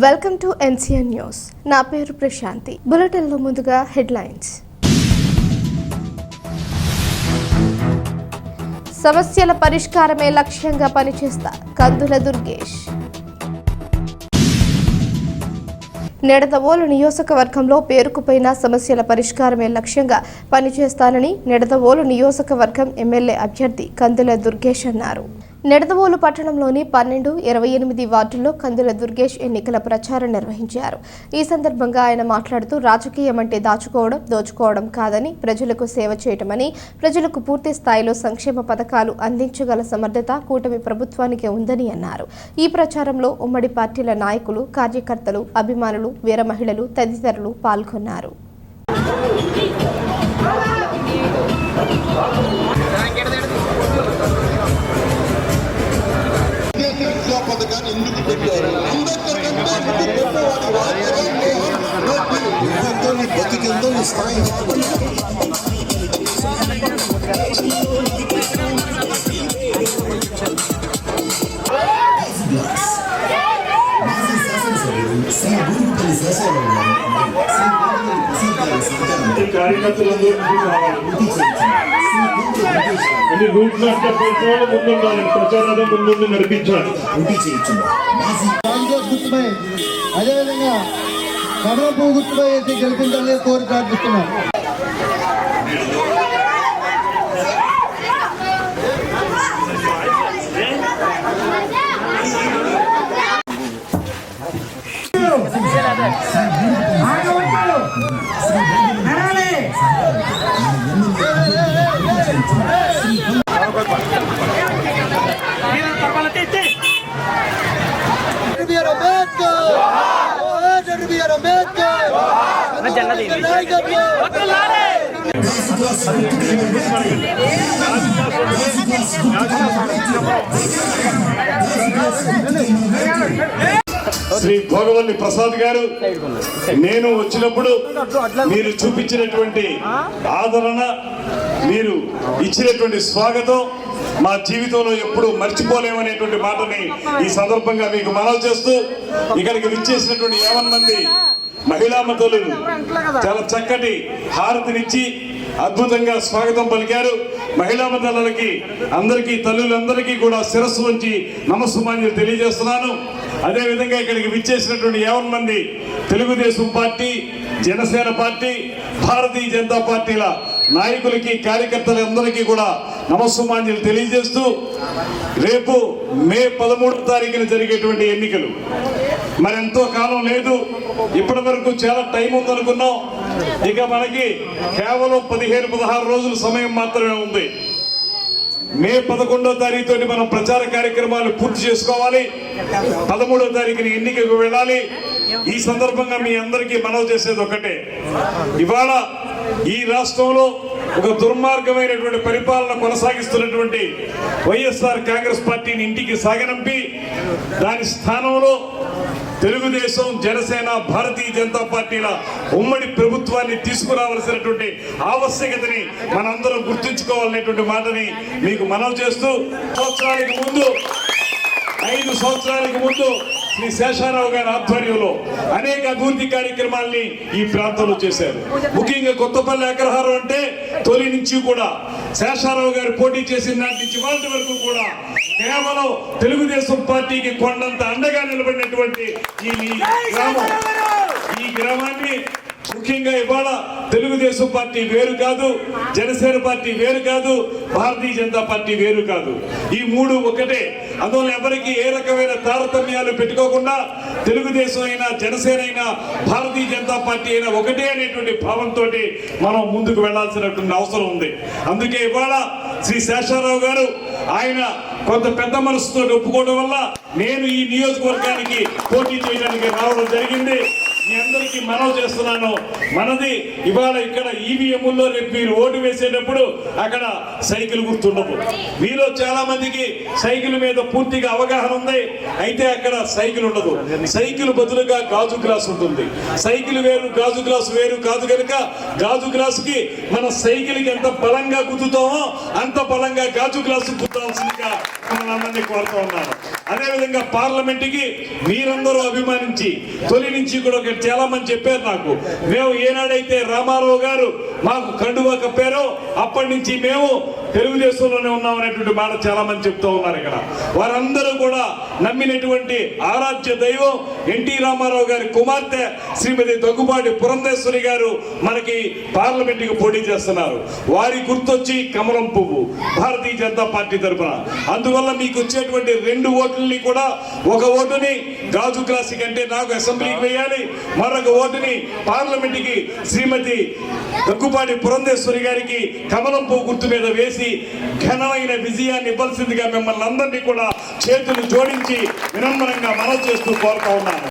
Welcome to NCN news. నా పేరు ప్రశాంతి. బులెటిన్లో ముందుగా హెడ్లైన్స్. సమస్యల పరిష్కారమే లక్ష్యంగా పనిచేస్తా కందుల దుర్గేష్. నిడదవోలు నియోజకవర్గంలో పేరుకుపోయిన సమస్యల పరిష్కారమే లక్ష్యంగా పనిచేస్తానని నిడదవోలు నియోజకవర్గం ఎమ్మెల్యే అభ్యర్థి కందుల దుర్గేష్ అన్నారు. నిడదవోలు పట్టణంలోని పన్నెండు ఇరవై ఎనిమిది వార్డుల్లో కందుల దుర్గేష్ ఎన్నికల ప్రచారం నిర్వహించారు. ఈ సందర్భంగా ఆయన మాట్లాడుతూ రాజకీయం అంటే దాచుకోవడం దోచుకోవడం కాదని ప్రజలకు సేవ చేయటమని ప్రజలకు పూర్తి స్థాయిలో సంక్షేమ పథకాలు అందించగల సమర్థత కూటమి ప్రభుత్వానికి ఉందని అన్నారు. ఈ ప్రచారంలో ఉమ్మడి పార్టీల నాయకులు కార్యకర్తలు అభిమానులు వీర మహిళలు తదితరులు పాల్గొన్నారు. అన్ని రూట్లు అంటే ప్రతి వాళ్ళు ముందుండాలి ప్రచారాన్ని ముందుండి నడిపించాలి పోటీ చేయించున్నారు మాజీ కాంగ్రెస్ గుర్తుపై అదేవిధంగా కమల పువ్వు గుర్తుపై వేసి గెలిపించాలని కోరి ప్రార్థిస్తున్నాం B R Ambedkar జోహార్ బిఆర్ అంబేద్కర్ నాయకత్వం శ్రీ భోగవల్లి ప్రసాద్ గారు నేను వచ్చినప్పుడు మీరు చూపించినటువంటి ఆదరణ మీరు ఇచ్చినటువంటి స్వాగతం మా జీవితంలో ఎప్పుడు మర్చిపోలేమనేటువంటి మాటని ఈ సందర్భంగా మీకు మనవి చేస్తూ ఇక్కడికి విచ్చేసినటువంటి యావన్ మంది మహిళా మతలు చాలా చక్కటి హారతినిచ్చి అద్భుతంగా స్వాగతం పలికారు. మహిళా మతలకి అందరికీ తల్లులందరికీ కూడా శిరస్సు వంచి నమస్సుమాన్యులు తెలియజేస్తున్నాను. అదే విధంగా ఇక్కడికి విచ్చేసినటువంటి యావన్ మంది తెలుగుదేశం పార్టీ జనసేన పార్టీ భారతీయ జనతా పార్టీల నాయకులకి కార్యకర్తలందరికీ కూడా నమస్సుమాన్యులు తెలియజేస్తూ రేపు మే పదమూడో తారీఖున జరిగేటువంటి ఎన్నికలు. మరి ఎంతో కాలం లేదు. ఇప్పటి వరకు చాలా టైం ఉందనుకున్నాం. ఇక మనకి కేవలం పదిహేను పదహారు రోజుల సమయం మాత్రమే ఉంది. మే పదకొండో తారీఖుతో మనం ప్రచార కార్యక్రమాలు పూర్తి చేసుకోవాలి. పదమూడో తారీఖున ఎన్నికకు వెళ్ళాలి. ఈ సందర్భంగా మీ అందరికీ మనవి చేసేది ఒకటే. ఇవాళ ఈ రాష్ట్రంలో ఒక దుర్మార్గమైనటువంటి పరిపాలన కొనసాగిస్తున్నటువంటి వైఎస్ఆర్ కాంగ్రెస్ పార్టీని ఇంటికి సాగనంపి దాని స్థానంలో తెలుగుదేశం జనసేన భారతీయ జనతా పార్టీల ఉమ్మడి ప్రభుత్వాన్ని తీసుకురావాల్సినటువంటి ఆవశ్యకతని మనందరం గుర్తుంచుకోవాలనేటువంటి మాటని మీకు మనవి చేస్తూ సంవత్సరానికి ముందు ఐదు సంవత్సరాలకు ముందు శ్రీ శేషారావు గారి ఆధ్వర్యంలో అనేక అభివృద్ధి కార్యక్రమాల్ని ఈ ప్రాంతంలో చేశారు. ముఖ్యంగా కొత్తపల్లి అగ్రహారం అంటే తొలి నుంచి కూడా శేషారావు గారు పోటీ చేసిన నాటి నుంచి వాళ్ళ వరకు కూడా కేవలం తెలుగుదేశం పార్టీకి కొండంత అండగా నిలబడినటువంటి ఈ గ్రామం. ఈ గ్రామాన్ని ముఖ్యంగా ఇవాళ తెలుగుదేశం పార్టీ వేరు కాదు జనసేన పార్టీ వేరు కాదు భారతీయ జనతా పార్టీ వేరు కాదు. ఈ మూడు ఒకటే. అందువల్ల ఎవరికి ఏ రకమైన తారతమ్యాలు పెట్టుకోకుండా తెలుగుదేశం అయినా జనసేన అయినా భారతీయ జనతా పార్టీ అయినా ఒకటే అనేటువంటి భావంతో మనం ముందుకు వెళ్ళాల్సినటువంటి అవసరం ఉంది. అందుకే ఇవాళ శ్రీ శేషారావు గారు ఆయన కొంత పెద్ద మనసుతో ఒప్పుకోవడం వల్ల నేను ఈ నియోజకవర్గానికి పోటీ చేయడానికి రావడం జరిగింది. మీ అందరికీ మనవి చేస్తున్నాను. మనది ఇవాళ ఇక్కడ ఈవీఎంలో రేపు మీరు ఓటు వేసేటప్పుడు అక్కడ సైకిల్ గుర్తుండదు మీలో చాలా మందికి సైకిల్ మీద పూర్తిగా అవగాహన ఉంది. అయితే అక్కడ సైకిల్ ఉండదు. సైకిల్ బదులుగా గాజు గ్లాస్ ఉంటుంది. సైకిల్ వేరు గాజు గ్లాస్ వేరు కాదు కనుక గాజు గ్లాస్కి మన సైకిల్కి ఎంత బలంగా గుద్దుతామో అంత బలంగా గాజు గ్లాసు గుద్దాల్సిందిగా మనందరినీ కోరుతా ఉన్నాను. అదేవిధంగా పార్లమెంట్కి మీరందరూ అభిమానించి తొలి నుంచి కూడా ఒక చాలా మంది చెప్పారు నాకు. మేము ఏనాడైతే రామారావు గారు మాకు కండువా కప్పారో అప్పటి నుంచి మేము తెలుగుదేశంలోనే ఉన్నాం అనేటువంటి మాట చాలా మంది చెప్తూ ఉన్నారు ఇక్కడ. వారందరూ కూడా నమ్మినటువంటి ఆరాధ్య దైవం ఎన్టీ రామారావు గారి కుమార్తె శ్రీమతి దగ్గుబాటి పురంధేశ్వరి గారు మనకి పార్లమెంట్కి పోటీ చేస్తున్నారు. వారి గుర్తొచ్చి కమలం పువ్వు భారతీయ జనతా పార్టీ తరఫున అందువల్ల మీకు వచ్చేటువంటి రెండు ఓట్లని కూడా ఒక ఓటుని గాజు క్లాసిక్ అంటే నాకు అసెంబ్లీకి వేయాలి మరొక ఓటుని పార్లమెంట్కి శ్రీమతి దగ్గుపాటి పురంధేశ్వరి గారికి కమలం పువ్వు గుర్తు మీద వేసి ఘనమైన విజయాన్ని ఇవ్వాల్సిందిగా మిమ్మల్ని అందరినీ కూడా చేతులు జోడించి వినమ్రంగా మనవి చేస్తూ కోరుతా ఉన్నాను.